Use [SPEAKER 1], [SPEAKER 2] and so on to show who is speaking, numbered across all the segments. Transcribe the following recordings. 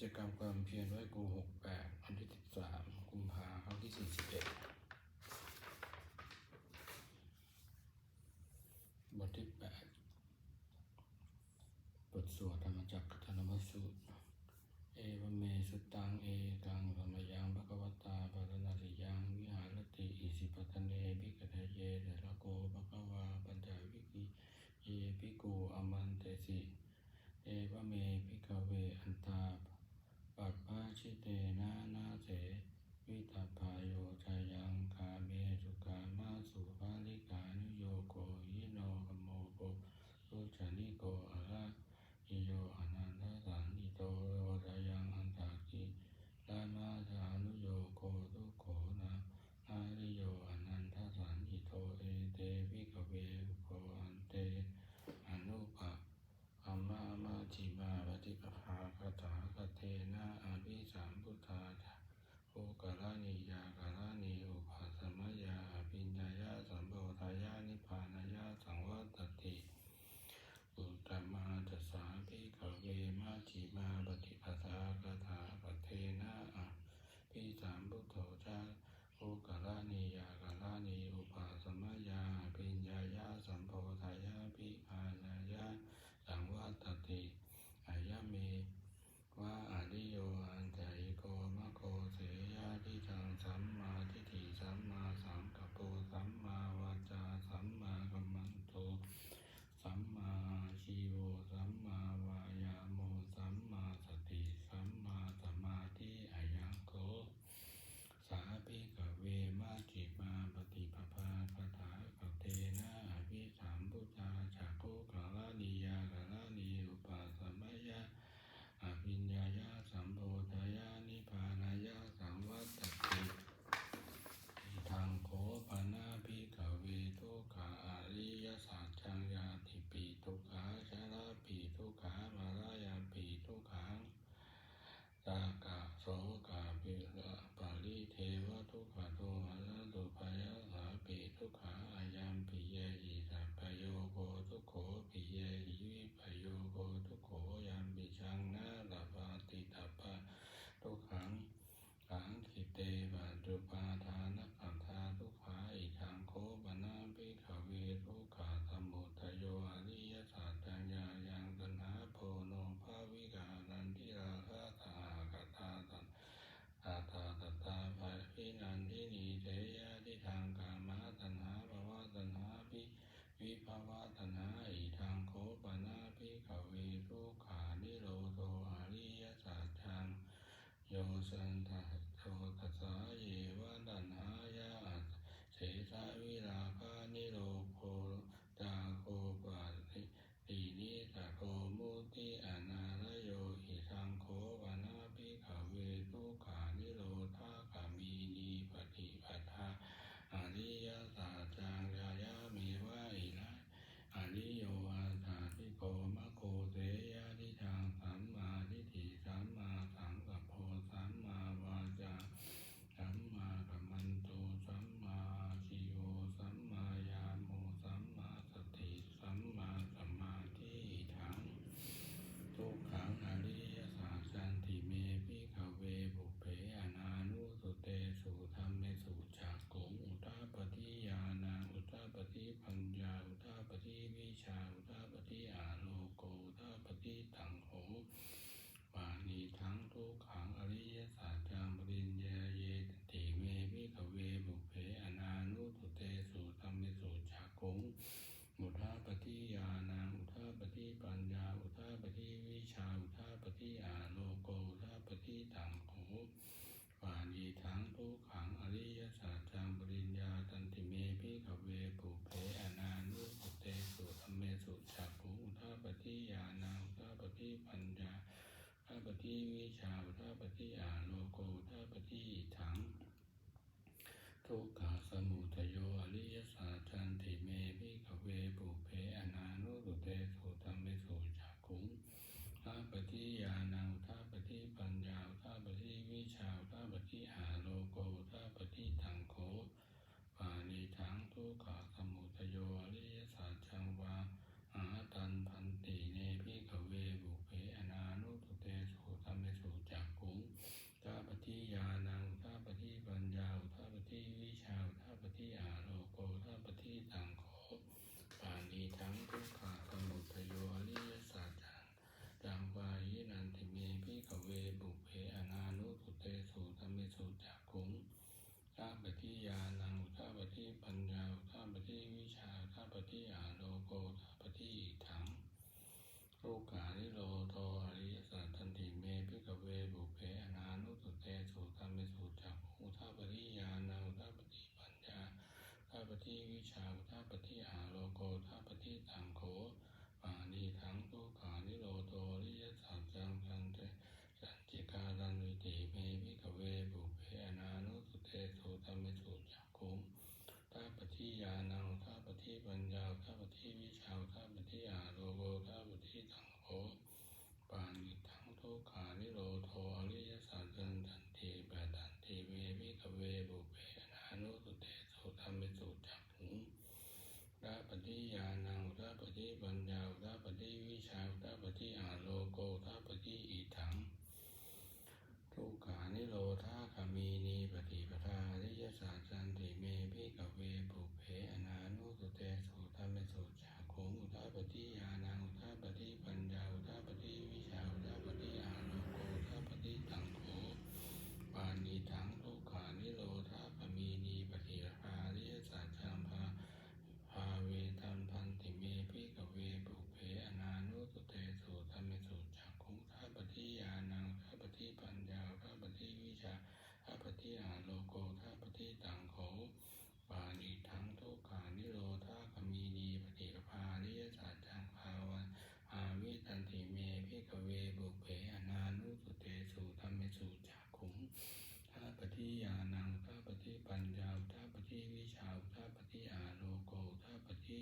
[SPEAKER 1] จกรรมความเพียรด้วยกูหกแปดวันที่สิบสามกุมภาครั้งที่สี่สิบเอ็ดบทที่แปดบทสวดธรรมจักรธนมสูตร เอวเมสุตัง เอตังธรรมยังพระกวตาปารณา 江山大海 ธิยาโลโกราปฏิตังโหวานีทังทุกขังอริยสัจจังปริญญาตันติเมพิกเวปุเพอนานุสเตสุธเมสุจักขุทาปฏิยานาทาปฏิปัญญาทาปฏิวิชาทาปฏิอาโลโกทาปฏิถังทุกขาสมุทโยอริยสัจจันติเมพิกเวปุเพอนานุสเตสุ ญาณังท่าปฏิปัญญาท่าปฏิวิชาท่าปฏิอาโลโกท่าปฏิทังโคปานิทังทุก กเวบุเพอนานุสุเตสุธรรมิสุจักขุงข้าปฏิญาณังข้าปฏิปัญญาข้าปฏิวิชาข้าปฏิอาโลโกข้าปฏิถังโลกาลิโลโทอริยสัตตันติเมพิกเวบุเพอนานุสุเตสุธรรมิสุจักขุงข้าปฏิญาณังข้าปฏิปัญญาข้าปฏิวิชาข้าปฏิอาโลโกข้าปฏิถังโขปานีถังโลกาลิโลโตอริยสัตตังติ การันวิติเมพิกเวบุเพอนานุสุเตสุตัมเมสุจักขุงทัปปฏิญาณังทัปปฏิปัญญาทัปปฏิวิชาทัปปฏิอาโลโกทัปปฏิตังโขปานิทังทุกขานิโรโทอริยสัจจันตันติปะตันติเมพิกเวบุเพอนานุสุเตสุตัมเมสุจักขุงทัปปฏิญาณังทัปปฏิปัญญาทัปปฏิวิชาทัปปฏิอาโลโกทัปปฏิอิทังทุกขานิโรธาคามีนีปฏิปทาอริยสัจจันติเมพิกเวปุเพอนานุสุเตสุทัมเมสุจักขุงอุทัปปฏิญาณังอุทัปปฏิปัญญาอุทัปปฏิวิชาอุทัปปฏิอาโลโกอุทัปปฏิตังโขปานิทังทุกขานิโรธาคามีนีปฏิปทาอริยสัจจังภา ภาเวทันพันติเมพิกเวปุเพอนานุสุเตสุธัมเมสุจักขุงทัปปฏิญาณังทัปปฏิปัญญาทัปปฏิวิชาทัปปฏิอาโลโกทัปปฏิตังโขปานิทังทุกขานิโรธาคมีนีปฏิปภาริยสัจจังภาวันอาวิตันติเมพิกเวปุเพอนานุสุเตสุธัมเมสุจักขุง ทัปปฏิญาณังทัปปฏิปัญญาทัปปฏิวิชาทัปปฏิอาโลโกทัปปฏิ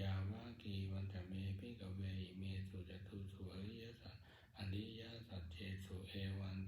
[SPEAKER 1] ยาวากีวันจะเมพิ กเวอิเมสุจตุสุอริยสัจอริยสัจเจสุเอวัน